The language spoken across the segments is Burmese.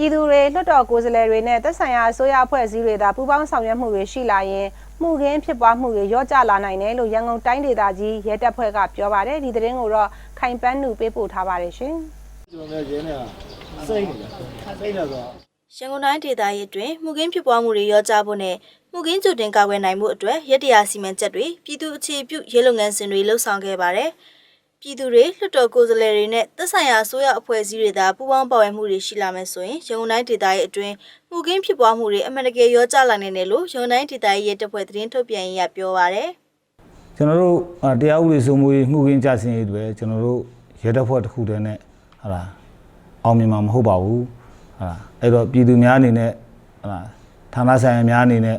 ပြည်သူတွေလွှတ်တော်ကိုယ်စားလှယ်တွေနဲ့သက်ဆိုင်ရာအစိုးရအဖွဲ့အစည်းတွေသာပူးပေါင်းဆောင်ရွက်မှုတွေရှိလာရင်မှုခင်းဖြစ်ပွားမှုတွေရော့ကျလာနိုင်တယ်လို့ရန်ကုန်တိုင်းဒေသကြီးရဲတပ်ဖွဲ့ကပြောပါတယ်ဒီသတင်းကိုတော့ခိုင်ပန်းနုပေးပို့ထားပါတယ်ရှင်ကျွန်တော်လည်းရဲနေတာစိတ်နေတာစိတ်နေတော့ရန်ကုန်တိုင်းဒေသကြီးအတွင်းမှုကင်းဖြစ်ပွားမှုတွေရောကြဖို့နဲ့မှုကင်းကြိုတင်ကာကွယ်နိုင်မှုအတွက်ရက်တရာစီမံချက်တွေပြည်သူအခြေပြုရေးလုပ်ငန်းစဉ်တွေလှုပ်ဆောင်ခဲ့ပါတယ်။ ပြည်သူတွေလွှတ်တော်ကိုယ်စားလှယ်တွေနဲ့သက်ဆိုင်ရာအစိုးရအဖွဲ့အစည်းတွေသာပူးပေါင်းပါဝင်မှုတွေရှိလာမယ်ဆိုရင်ရန်ကုန်တိုင်းဒေသကြီးအတွင်းမှုကင်းဖြစ်ပွားမှုတွေအမှန်တကယ်ရောကြလာနိုင်တယ်လို့ရန်ကုန်တိုင်းဒေသကြီးရဲတပ်ဖွဲ့သတင်းထုတ်ပြန်ရေးကပြောပါရယ်။ကျွန်တော်တို့အာတရားဥပဒေစိုးမိုးရေးမှုခင်းကြဆင်းရေးတွေကျွန်တော်တို့ရဲတပ်ဖွဲ့တစ်ခုတည်းနဲ့ဟာလားအောင်မြင်မှာမဟုတ်ပါဘူးဟာလားအဲ့တော့ပြည်သူများအနေနဲ့ဟာလားဌာနဆိုင်ရာများအနေနဲ့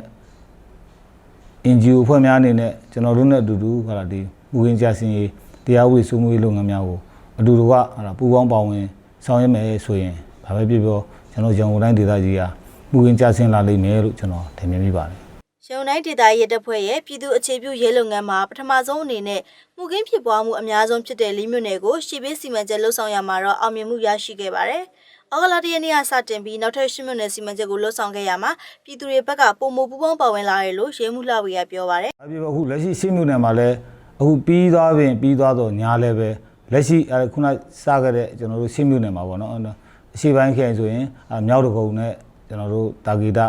NGO အဖွဲ့များအနေနဲ့ကျွန်တော်တို့နဲ့အတူတူဟာလားဒီမှုခင်းကြဆင်းရေး တရားဥပဒေစိုးမိုးရေးလုပ်ငန်းများကိုအတူတူကဟာလားပူးပေါင်းပါဝင်ဆောင်ရွက်မယ်ဆိုရင်ဘာပဲပြောပြောကျွန်တော်ရန်ကုန်တိုင်းဒေသကြီးဟာမှုခင်းကြဆင်းလာလိမ့်မယ်လို့ကျွန်တော်ထင်မြင်မိပါတယ်ရန်ကုန်တိုင်းဒေသရဲတပ်ဖွဲ့ရဲ့ပြည်သူအခြေပြုရဲလုပ်ငန်းမှာပထမဆုံးအနေနဲ့မှုကင်းဖြစ်ပွားမှုအများဆုံးဖြစ်တဲ့လေးမြို့နယ်ကိုရှေ့ပေးစီမံချက်လှုပ်ဆောင်ရမှာတော့အောင်မြင်မှုရရှိခဲ့ပါတယ်။အော်ဂလာတရနေ့ကစတင်ပြီးနောက်ထပ်ရှစ်မြို့နယ်စီမံချက်ကိုလှုပ်ဆောင်ခဲ့ရမှာပြည်သူတွေဘက်ကပုံမပူပေါင်းပါဝင်လာတယ်လို့ရဲမှုလှဝေကပြောပါတယ်အပြည့်အခုလက်ရှိရှင်းမြို့နယ်မှာလည်း အခုပြီးသွားပြင်ပြီးသွားတော့ညာလည်းပဲလက်ရှိအဲခုနစခဲ့တဲ့ကျွန်တော်တို့ရှင်းမြို့နယ်မှာပေါ့နော်အဲ့တော့အရှိပိုင်းခရိုင်ဆိုရင်အမြောက်တကုံနဲ့ကျွန်တော်တို့တာဂီတာ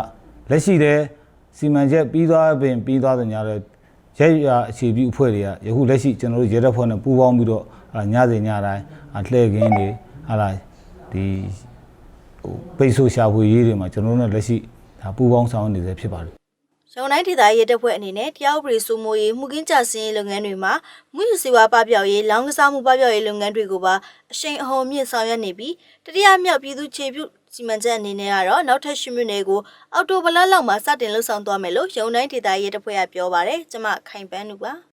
လက်ရှိတဲ့စီမံချက်ပြီးသွားပြင်ပြီးသွားတော့ညာလည်းရဲရအခြေပြုအဖွဲ့တွေကယခုလက်ရှိကျွန်တော်တို့ရဲတပ်ဖွဲ့နဲ့ပူးပေါင်းပြီးတော့ဟာညစဉ်ညတိုင်းအလှည့်ကင်းတွေဟာလာဒီဟိုပိတ်ဆို့ရှာဖွေရေးတွေမှာကျွန်တော်တို့နဲ့လက်ရှိဒါပူးပေါင်းဆောင်ရွက်နေစေဖြစ်ပါတယ်။ ရန်ကုန်တိုင်းဒေသရဲတပ်ဖွဲ့အနေနဲ့တရားဥပဒေစိုးမိုးရေးမှုကင်းကြဆင်းရေးလုပ်ငန်းတွေမှာမှုရစီဝါပပျောက်ရေးလောင်းကစားမှုပပျောက်ရေးလုပ်ငန်းတွေကိုပါအရှိန်အဟုန်မြင့်ဆောင်ရွက်နေပြီးတတိယမြောက်ပြည်သူခြေပြုစီမံချက်အနေနဲ့ကတော့နောက်ထပ်ရှစ်မြို့နယ်ကိုအော်တိုဘလတ်လောက်မှာစတင်လှုပ်ဆောင်သွားမယ်လို့ရန်ကုန်တိုင်းဒေသရဲတပ်ဖွဲ့ကပြောပါတယ်။ကျွန်မခိုင်ပန်းနုပါ။